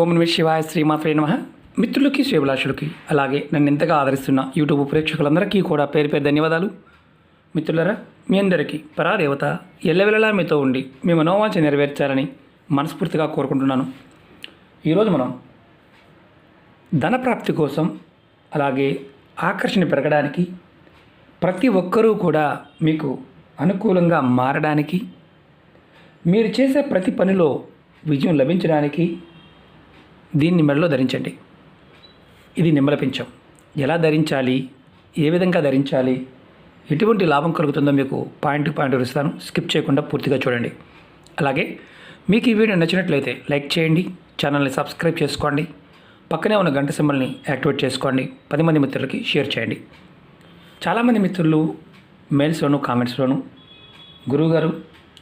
ఓం నమ శివాయ శ్రీమాత్రే నమ. మిత్రులకి శ్రీభిలాషులకి అలాగే నన్ను ఎంతగా ఆదరిస్తున్న యూట్యూబ్ ప్రేక్షకులందరికీ కూడా పేరు పేరు ధన్యవాదాలు. మిత్రులరా మీ అందరికీ పరాదేవత ఎల్లవెల్లలా మీతో ఉండి మీ మనోవాంఛ నెరవేర్చాలని మనస్ఫూర్తిగా కోరుకుంటున్నాను. ఈరోజు మనం ధనప్రాప్తి కోసం అలాగే ఆకర్షణ పెరగడానికి ప్రతి ఒక్కరూ కూడా మీకు అనుకూలంగా మారడానికి మీరు చేసే ప్రతి పనిలో విజయం లభించడానికి దీన్ని మెడలో ధరించండి. ఇది నిమ్మలపించం ఎలా ధరించాలి? ఏ విధంగా ధరించాలి? ఎటువంటి లాభం కలుగుతుందో మీకు పాయింట్ పాయింట్ వివరిస్తాను. స్కిప్ చేయకుండా పూర్తిగా చూడండి. అలాగే మీకు ఈ వీడియో నచ్చినట్లయితే లైక్ చేయండి ఛానల్ని సబ్స్క్రైబ్ చేసుకోండి పక్కనే ఉన్న గంట సింబల్ని యాక్టివేట్ చేసుకోండి పది మంది మిత్రులకి షేర్ చేయండి. చాలామంది మిత్రులు మెయిల్స్లోను కామెంట్స్లోను గురువుగారు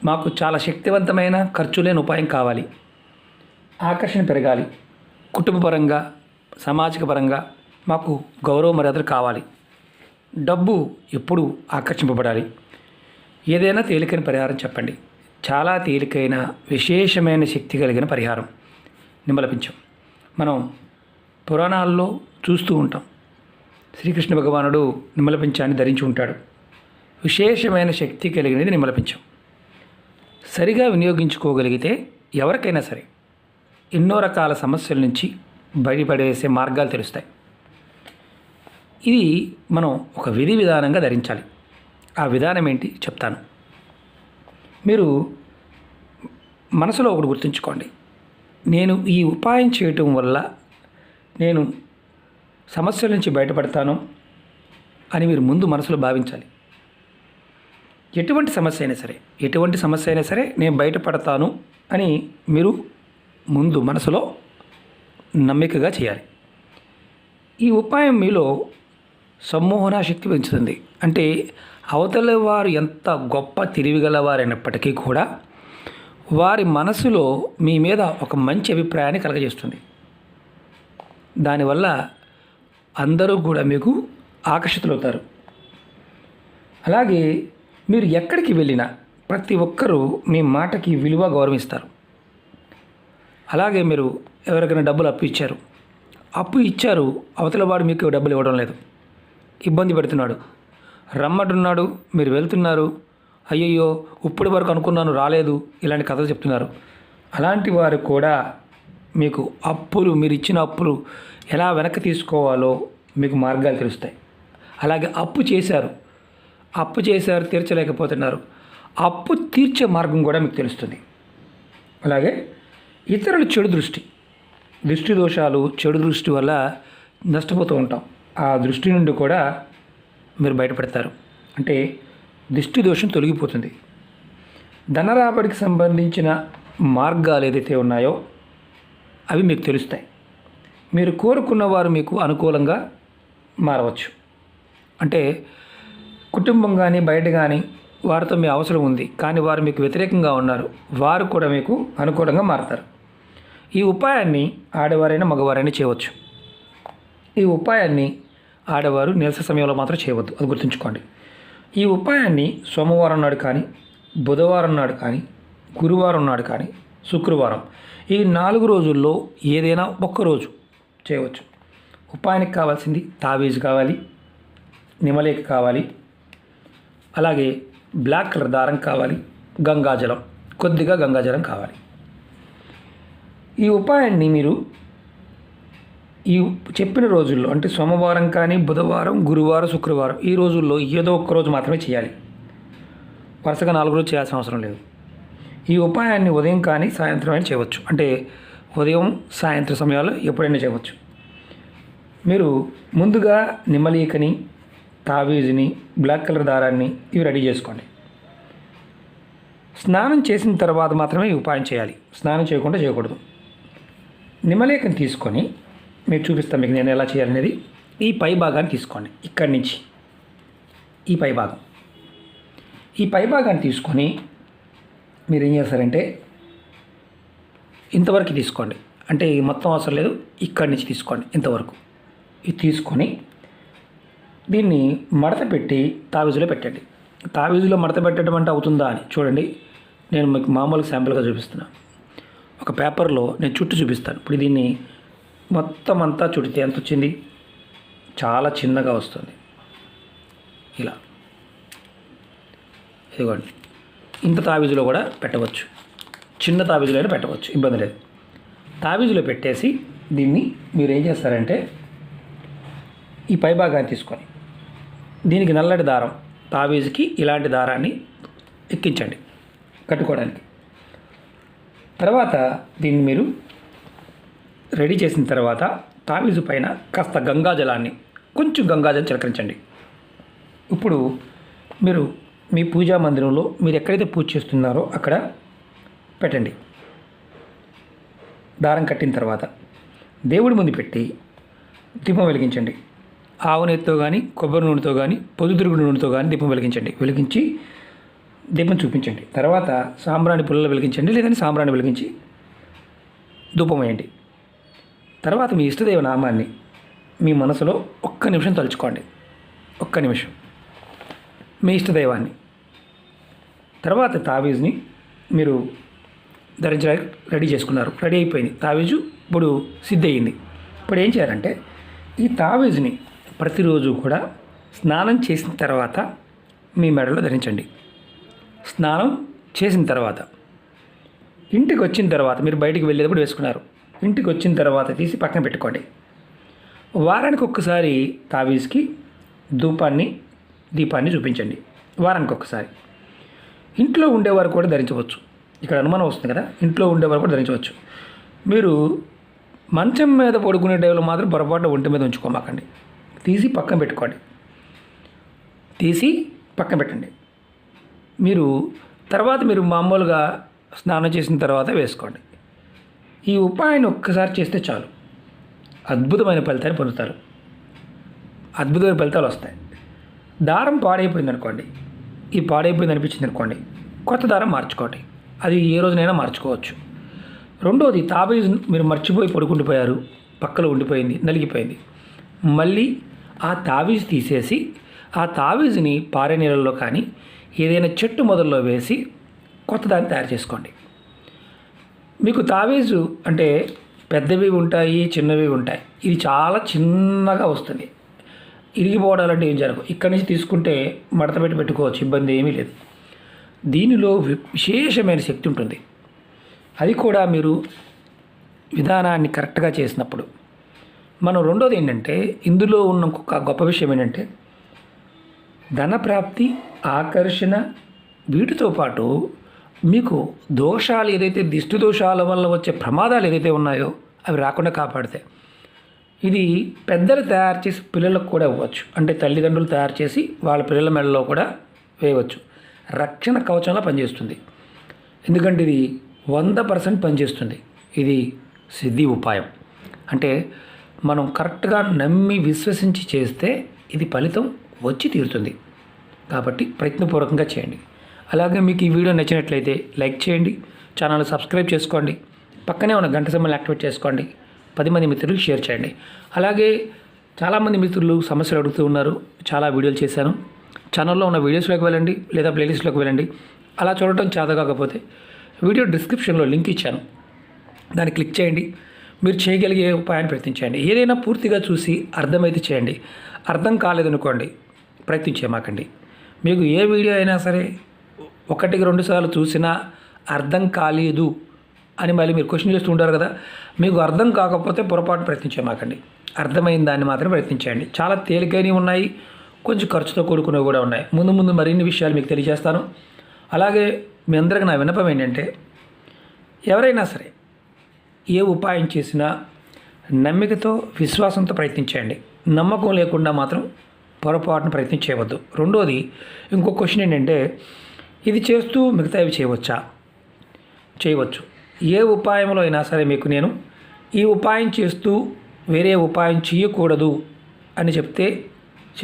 మాకు చాలా శక్తివంతమైన ఖర్చు లేని ఉపాయం కావాలి. ఆకర్షణ పెరగాలి. కుటుంబపరంగా సామాజిక పరంగా మాకు గౌరవ మర్యాదలు కావాలి. డబ్బు ఎప్పుడు ఆకర్షింపబడాలి. ఏదైనా తేలికైన పరిహారం చెప్పండి. చాలా తేలికైన విశేషమైన శక్తి కలిగిన పరిహారం నిమ్మలపించం. మనం పురాణాల్లో చూస్తూ ఉంటాం. శ్రీకృష్ణ భగవానుడు నిమ్మలపించాన్ని ధరించి ఉంటాడు. విశేషమైన శక్తి కలిగినది నిమ్మలపించం. సరిగా వినియోగించుకోగలిగితే ఎవరికైనా సరే ఎన్నో రకాల సమస్యల నుంచి బయటపడేసే మార్గాలు తెలుస్తాయి. ఇది మనం ఒక విధి విధానంగా ధరించాలి. ఆ విధానం ఏంటి చెప్తాను. మీరు మనసులో ఒకటి గుర్తుంచుకోండి. నేను ఈ ఉపాయం చేయటం వల్ల నేను సమస్యల నుంచి బయటపడతాను అని మీరు ముందు మనసులో భావించాలి. ఎటువంటి సమస్య అయినా సరే ఎటువంటి సమస్య అయినా సరే నేను బయటపడతాను అని మీరు ముందు మనసులో నమ్మికగా చేయాలి. ఈ ఉపాయం మీలో సమ్మోహన శక్తి పెంచుతుంది. అంటే అవతల వారు ఎంత గొప్ప తెలివిగలవారైనప్పటికీ కూడా వారి మనసులో మీ మీద ఒక మంచి అభిప్రాయాన్ని కలగజేస్తుంది. దానివల్ల అందరూ కూడా మీకు ఆకర్షితులవుతారు. అలాగే మీరు ఎక్కడికి వెళ్ళినా ప్రతి ఒక్కరూ మీ మాటకి విలువ గౌరవిస్తారు. అలాగే మీరు ఎవరికైనా డబ్బులు అప్పు ఇచ్చారు. అప్పు ఇచ్చారు అవతల వాడు మీకు డబ్బులు ఇవ్వడం లేదు. ఇబ్బంది పెడుతున్నాడు. రమ్మంటున్నాడు మీరు వెళ్తున్నారు. అయ్యయ్యో ఇప్పటి వరకు అనుకున్నాను రాలేదు ఇలాంటి కథలు చెప్తున్నారు. అలాంటి వారు కూడా మీకు అప్పులు మీరు ఇచ్చిన అప్పులు ఎలా వెనక్కి తీసుకోవాలో మీకు మార్గాలు తెలుస్తాయి. అలాగే అప్పు చేశారు. అప్పు చేశారు తీర్చలేకపోతున్నారు. అప్పు తీర్చే మార్గం కూడా మీకు తెలుస్తుంది. అలాగే ఇతరులు చెడు దృష్టి దృష్టి దోషాలు చెడు దృష్టి వల్ల నష్టపోతూ ఉంటాం. ఆ దృష్టి నుండి కూడా మీరు బయటపడతారు. అంటే దృష్టి దోషం తొలగిపోతుంది. ధనరాబడికి సంబంధించిన మార్గాలు ఏదైతే ఉన్నాయో అవి మీకు తెలుస్తాయి. మీరు కోరుకున్న వారు మీకు అనుకూలంగా మారవచ్చు. అంటే కుటుంబం కానీ బయట కానీ వారితో మీ అవసరం ఉంది. కానీ వారు మీకు వ్యతిరేకంగా ఉన్నారు. వారు కూడా మీకు అనుకూలంగా మారతారు. ఈ ఉపాయాన్ని ఆడవారైనా మగవారైనా చేయవచ్చు. ఈ ఉపాయాన్ని ఆడవారు నిరస సమయంలో మాత్రం చేయవద్దు. అది గుర్తుంచుకోండి. ఈ ఉపాయాన్ని సోమవారం నాడు కానీ బుధవారం నాడు కానీ గురువారం నాడు కానీ శుక్రవారం ఈ నాలుగు రోజుల్లో ఏదైనా ఒక్క రోజు చేయవచ్చు. ఉపాయానికి కావాల్సింది తావీజ్ కావాలి నిమలేక కావాలి అలాగే బ్లాక్ కలర్ దారం కావాలి గంగాజలం కొద్దిగా గంగాజలం కావాలి. ఈ ఉపాయాన్ని మీరు ఈ చెప్పిన రోజుల్లో అంటే సోమవారం కానీ బుధవారం గురువారం శుక్రవారం ఈ రోజుల్లో ఏదో ఒక్క రోజు మాత్రమే చేయాలి. వరుసగా నాలుగు రోజులు చేయాల్సిన అవసరం లేదు. ఈ ఉపాయాన్ని ఉదయం కానీ సాయంత్రం అయినా చేయవచ్చు. అంటే ఉదయం సాయంత్రం సమయాల్లో ఎప్పుడైనా చేయవచ్చు. మీరు ముందుగా నిమ్మలీకని తావీజుని బ్లాక్ కలర్ దారాన్ని ఇవి రెడీ చేసుకోండి. స్నానం చేసిన తర్వాత మాత్రమే ఈ ఉపాయం చేయాలి. స్నానం చేయకుండా చేయకూడదు. నిమ్మలేకని తీసుకొని మీరు చూపిస్తాను మీకు నేను ఎలా చేయాలనేది. ఈ పై భాగాన్ని తీసుకోండి. ఇక్కడి నుంచి. ఈ పై భాగం. ఈ పై భాగాన్ని తీసుకొని మీరు ఏం చేస్తారంటే ఇంతవరకు తీసుకోండి. అంటే మొత్తం అవసరం లేదు. ఇక్కడి నుంచి తీసుకోండి ఇంతవరకు. ఇది తీసుకొని దీన్ని మడత పెట్టి తావీజులో పెట్టండి. తావీజులో మడత పెట్టడం అంటే అవుతుందా అని చూడండి. నేను మీకు మామూలుగా శాంపుల్గా చూపిస్తున్నా. ఒక పేపర్లో నేను చుట్టు చూపిస్తాను. ఇప్పుడు దీన్ని మొత్తం అంతా చుడితే ఎంత వచ్చింది? చాలా చిన్నగా వస్తుంది. ఇలా. ఇదిగోండి. ఇంత తాబీజులో కూడా పెట్టవచ్చు. చిన్న తావీజులో అయినా పెట్టవచ్చు. ఇబ్బంది లేదు. తాబీజులో పెట్టేసి దీన్ని మీరు ఏం చేస్తారంటే ఈ పై భాగాన్ని తీసుకొని దీనికి నల్లటి దారం. తాబీజుకి ఇలాంటి దారాన్ని ఎక్కించండి. కట్టుకోవడానికి. తర్వాత దీన్ని మీరు రెడీ చేసిన తర్వాత తావీజు పైన కాస్త గంగాజలాన్ని కొంచెం గంగాజలం చిలకరించండి. ఇప్పుడు మీరు మీ పూజా మందిరంలో మీరు ఎక్కడైతే పూజ చేస్తున్నారో అక్కడ పెట్టండి. దారం కట్టిన తర్వాత దేవుడి ముందు పెట్టి దీపం వెలిగించండి. ఆవు కానీ కొబ్బరి నూనెతో కానీ పొద్దుతిరుగుడు నూనెతో కానీ దీపం వెలిగించండి. వెలిగించి దీపం చూపించండి. తర్వాత సాంబ్రాణి పుల్లలు వెలిగించండి లేదంటే సాంబ్రాణి వెలిగించి ధూపం వేయండి. తర్వాత మీ ఇష్టదేవ నామాన్ని మీ మనసులో ఒక్క నిమిషం తలుచుకోండి. ఒక్క నిమిషం. మీ ఇష్టదైవాన్ని. తర్వాత తావీజ్ని మీరు ధరించడానికి రెడీ చేసుకున్నారు. రెడీ అయిపోయింది. తావీజు ఇప్పుడు సిద్ధ అయింది ఇప్పుడు ఏం చేయాలంటే ఈ తావీజుని ప్రతిరోజు కూడా స్నానం చేసిన తర్వాత మీ మెడలో ధరించండి. స్నానం చేసిన తర్వాత ఇంటికి వచ్చిన తర్వాత మీరు బయటికి వెళ్ళేటప్పుడు వేసుకున్నారు. ఇంటికి వచ్చిన తర్వాత తీసి పక్కన పెట్టుకోండి. వారానికి ఒక్కసారి తావీజ్కి ధూపాన్ని దీపాన్ని చూపించండి. వారానికి ఒక్కసారి ఇంట్లో ఉండేవారు కూడా ధరించవచ్చు. ఇక్కడ అనుమానం వస్తుంది కదా ఇంట్లో ఉండేవారు కూడా ధరించవచ్చు. మీరు మంచం మీద పడుకునే టైంలో మాత్రం పొరపాటు ఒంటి మీద ఉంచుకోమాకండి. తీసి పక్కన పెట్టుకోండి. తీసి పక్కన పెట్టండి. మీరు తర్వాత మీరు మామూలుగా స్నానం చేసిన తర్వాత వేసుకోండి. ఈ ఉపాయాన్ని ఒక్కసారి చేస్తే చాలు. అద్భుతమైన ఫలితాన్ని పొందుతారు. అద్భుతమైన ఫలితాలు వస్తాయి. దారం పాడైపోయింది అనుకోండి. ఈ పాడైపోయింది అనిపించింది అనుకోండి. కొత్త దారం మార్చుకోండి. అది ఏ రోజునైనా మార్చుకోవచ్చు. రెండోది తాబేజ్ మీరు మర్చిపోయి పడుకుండిపోయారు. పక్కలో ఉండిపోయింది నలిగిపోయింది. మళ్ళీ ఆ తావీజ్ తీసేసి ఆ తావీజ్ని పారే నీళ్ళల్లో కానీ ఏదైనా చెట్టు మొదల్లో వేసి కొత్త దాన్ని తయారు చేసుకోండి. మీకు తావేజు అంటే పెద్దవి ఉంటాయి చిన్నవి ఉంటాయి. ఇది చాలా చిన్నగా వస్తుంది. ఇరిగిపోవడాలంటే ఏం జరగదు ఇక్కడి నుంచి తీసుకుంటే మడత పెట్టి పెట్టుకోవచ్చు. ఇబ్బంది ఏమీ లేదు. దీనిలో వి- విశేషమైన శక్తి ఉంటుంది. అది కూడా మీరు విధానాన్ని కరెక్ట్గా చేసినప్పుడు. మనం రెండోది ఏంటంటే ఇందులో ఉన్న ఒక గొప్ప విషయం ఏంటంటే ధనప్రాప్తి ఆకర్షణ వీటితో పాటు మీకు దోషాలు ఏదైతే దిష్టి దోషాల వల్ల వచ్చే ప్రమాదాలు ఏదైతే ఉన్నాయో అవి రాకుండా కాపాడతాయి ఇది పెద్దలు తయారు చేసి పిల్లలకు కూడా ఇవ్వచ్చు. అంటే తల్లిదండ్రులు తయారు చేసి వాళ్ళ పిల్లల మెడలో కూడా వేయవచ్చు. రక్షణ కవచంలా పనిచేస్తుంది. ఎందుకంటే ఇది వంద పర్సెంట్ పనిచేస్తుంది. ఇది సిద్ధి ఉపాయం. అంటే మనం కరెక్ట్గా నమ్మి విశ్వసించి చేస్తే ఇది ఫలితం వచ్చి తీరుతుంది. కాబట్టి ప్రయత్నపూర్వకంగా చేయండి. అలాగే మీకు ఈ వీడియో నచ్చినట్లయితే లైక్ చేయండి ఛానల్ సబ్స్క్రైబ్ చేసుకోండి పక్కనే ఉన్న గంట సింబల్ యాక్టివేట్ చేసుకోండి పది మంది మిత్రులకు షేర్ చేయండి. అలాగే చాలామంది మిత్రులు సమస్యలు అడుగుతూ ఉన్నారు. చాలా వీడియోలు చేశాను. ఛానల్లో ఉన్న వీడియోస్లోకి వెళ్ళండి లేదా ప్లేలిస్ట్లోకి వెళ్ళండి. అలా చూడటం చేత కాకపోతే వీడియో డిస్క్రిప్షన్లో లింక్ ఇచ్చాను. దాన్ని క్లిక్ చేయండి. మీరు చేయగలిగే ఉపాయాన్ని ప్రయత్నించండి. ఏదైనా పూర్తిగా చూసి అర్థమైతే చేయండి. అర్థం కాలేదనుకోండి ప్రయత్నం చేయమాకండి మీకు ఏ వీడియో అయినా సరే ఒకటికి రెండు సార్లు చూసినా అర్థం కాలేదు అని మళ్ళీ మీరు క్వశ్చన్ చేస్తూ ఉంటారు కదా మీకు అర్థం కాకపోతే పొరపాటు ప్రయత్నించేమాకండి. అర్థమైన దాన్ని మాత్రం ప్రయత్నించండి చాలా తేలికైనవి ఉన్నాయి కొంచెం ఖర్చుతో కూడుకున్నవి కూడా ఉన్నాయి. ముందు ముందు మరిన్ని విషయాలు మీకు తెలియజేస్తాను. అలాగే మీ అందరికి నా విన్నపం ఏంటంటే ఎవరైనా సరే ఏ ఉపాయం చేసినా నమ్మికతో విశ్వాసంతో ప్రయత్నించండి నమ్మకం లేకుండా మాత్రం పొరపాటును ప్రయత్నం చేయవద్దు. రెండోది ఇంకో క్వశ్చన్ ఏంటంటే ఇది చేస్తూ మిగతావి చేయవచ్చా? చేయవచ్చు. ఏ ఉపాయంలో అయినా సరే మీకు నేను ఈ ఉపాయం చేస్తూ వేరే ఉపాయం చేయకూడదు అని చెప్తే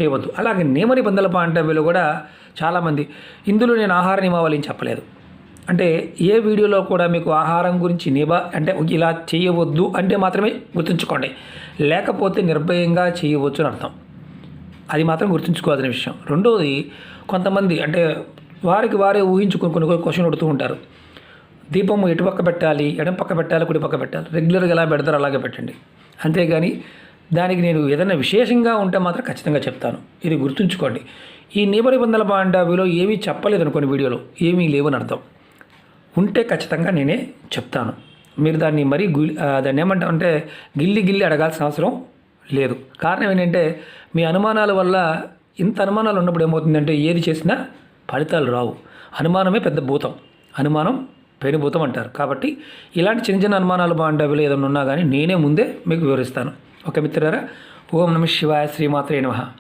చేయవద్దు. అలాగే నియమ నిబంధనల పాయింట్ కూడా చాలామంది ఇందులో నేను ఆహార నియమావళిని చెప్పలేదు. అంటే ఏ వీడియోలో కూడా మీకు ఆహారం గురించి నిబ అంటే ఇలా చేయవద్దు అంటే మాత్రమే గుర్తుంచుకోండి. లేకపోతే నిర్భయంగా చేయవచ్చు అని అర్థం. అది మాత్రం గుర్తుంచుకోవాల్సిన విషయం. రెండవది కొంతమంది అంటే వారికి వారే ఊహించుకుని కొన్ని కొన్ని క్వశ్చన్ అడుగుతూ ఉంటారు. దీపం ఎటు పక్క పెట్టాలి ఎడం పక్క పెట్టాలి కుడి పక్క పెట్టాలి? రెగ్యులర్గా ఎలా పెడతారో అలాగే పెట్టండి. అంతేగాని దానికి నేను ఏదైనా విశేషంగా ఉంటే మాత్రం ఖచ్చితంగా చెప్తాను. ఇది గుర్తుంచుకోండి. ఈ నిబంధనల పాండవిలో ఏమీ చెప్పలేదు అనుకోని వీడియోలో ఏమీ లేవని అర్థం. ఉంటే ఖచ్చితంగా నేనే చెప్తాను. మీరు దాన్ని మరీ దాన్ని ఏమంటాం అంటే గిల్లి గిల్లి అడగాల్సిన అవసరం లేదు. కారణం ఏంటంటే మీ అనుమానాల వల్ల ఇంత అనుమానాలు ఉన్నప్పుడు ఏమవుతుందంటే ఏది చేసినా ఫలితాలు రావు. అనుమానమే పెద్ద భూతం. అనుమానం పెనుభూతం అంటారు. కాబట్టి ఇలాంటి చిన్న చిన్న అనుమానాలు బాగుంటావిలో ఏదైనా ఉన్నా కానీ నేనే ముందే మీకు వివరిస్తాను. ఓకే మిత్రులారా ఓం నమ శివాయ శ్రీమాత్రే నమః.